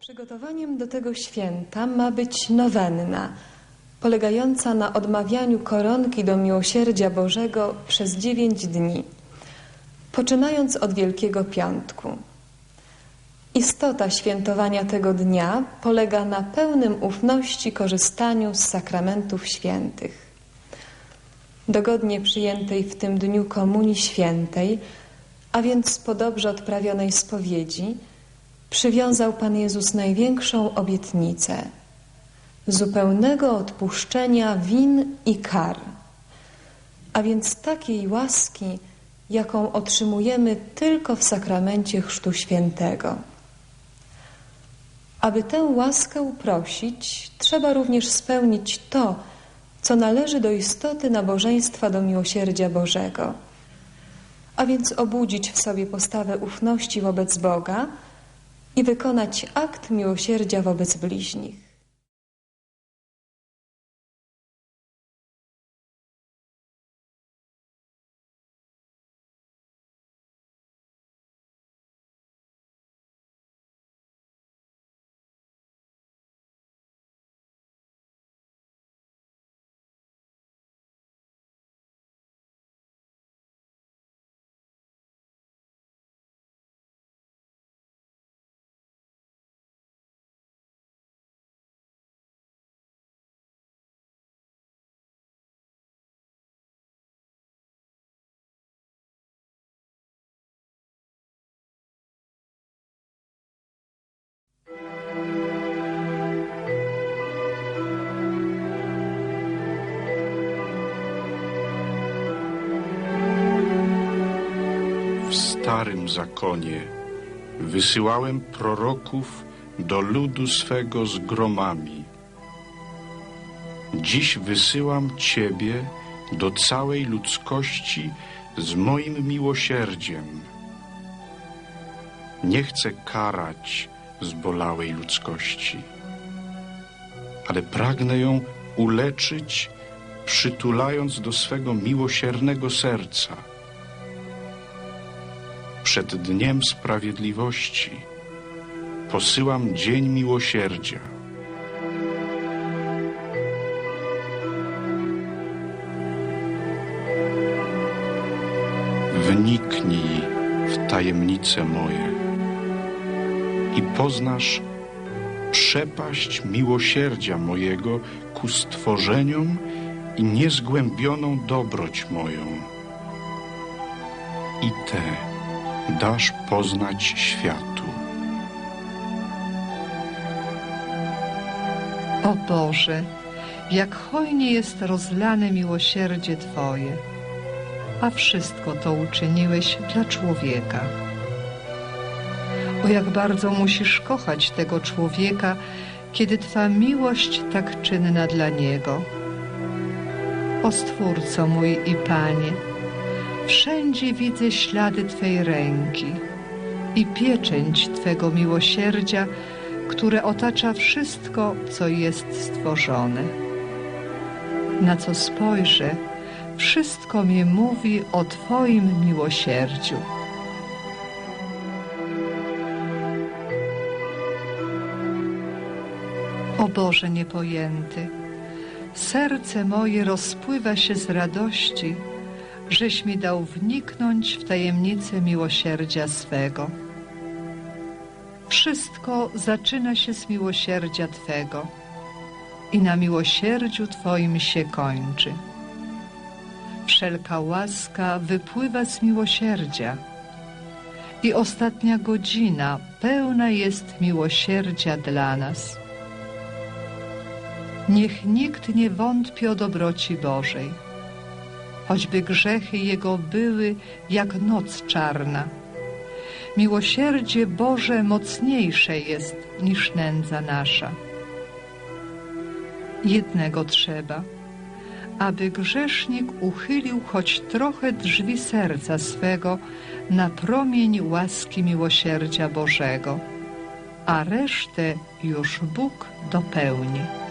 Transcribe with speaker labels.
Speaker 1: Przygotowaniem do tego święta ma być nowenna, polegająca na odmawianiu koronki do miłosierdzia Bożego przez dziewięć dni, poczynając od Wielkiego Piątku. Istota świętowania tego dnia polega na pełnym ufności korzystaniu z sakramentów świętych. Dogodnie przyjętej w tym dniu Komunii Świętej, a więc po dobrze odprawionej spowiedzi, przywiązał Pan Jezus największą obietnicę zupełnego odpuszczenia win i kar, a więc takiej łaski, jaką otrzymujemy tylko w sakramencie Chrztu Świętego. Aby tę łaskę uprosić, trzeba również spełnić to, co należy do istoty nabożeństwa do miłosierdzia Bożego, a więc obudzić w sobie postawę ufności wobec Boga i wykonać akt miłosierdzia wobec bliźnich.
Speaker 2: W starym zakonie wysyłałem proroków do ludu swego z gromami. Dziś wysyłam Ciebie do całej ludzkości z moim miłosierdziem. Nie chcę karać zbolałej ludzkości, ale pragnę ją uleczyć, przytulając do swego miłosiernego serca przed dniem sprawiedliwości posyłam dzień miłosierdzia. Wniknij w tajemnice moje i poznasz przepaść miłosierdzia mojego ku stworzeniom i niezgłębioną dobroć moją. I te dasz poznać światu.
Speaker 3: O Boże, jak hojnie jest rozlane miłosierdzie Twoje, a wszystko to uczyniłeś dla człowieka. O jak bardzo musisz kochać tego człowieka, kiedy Twa miłość tak czynna dla niego. O Stwórco mój i Panie, wszędzie widzę ślady Twej ręki i pieczęć Twego miłosierdzia, które otacza wszystko, co jest stworzone. Na co spojrzę, wszystko mi mówi o Twoim miłosierdziu. O Boże niepojęty, serce moje rozpływa się z radości, żeś mi dał wniknąć w tajemnicę miłosierdzia swego. Wszystko zaczyna się z miłosierdzia Twego i na miłosierdziu Twoim się kończy. Wszelka łaska wypływa z miłosierdzia i ostatnia godzina pełna jest miłosierdzia dla nas. Niech nikt nie wątpi o dobroci Bożej choćby grzechy Jego były jak noc czarna. Miłosierdzie Boże mocniejsze jest niż nędza nasza. Jednego trzeba, aby grzesznik uchylił choć trochę drzwi serca swego na promień łaski miłosierdzia Bożego, a resztę już Bóg dopełni.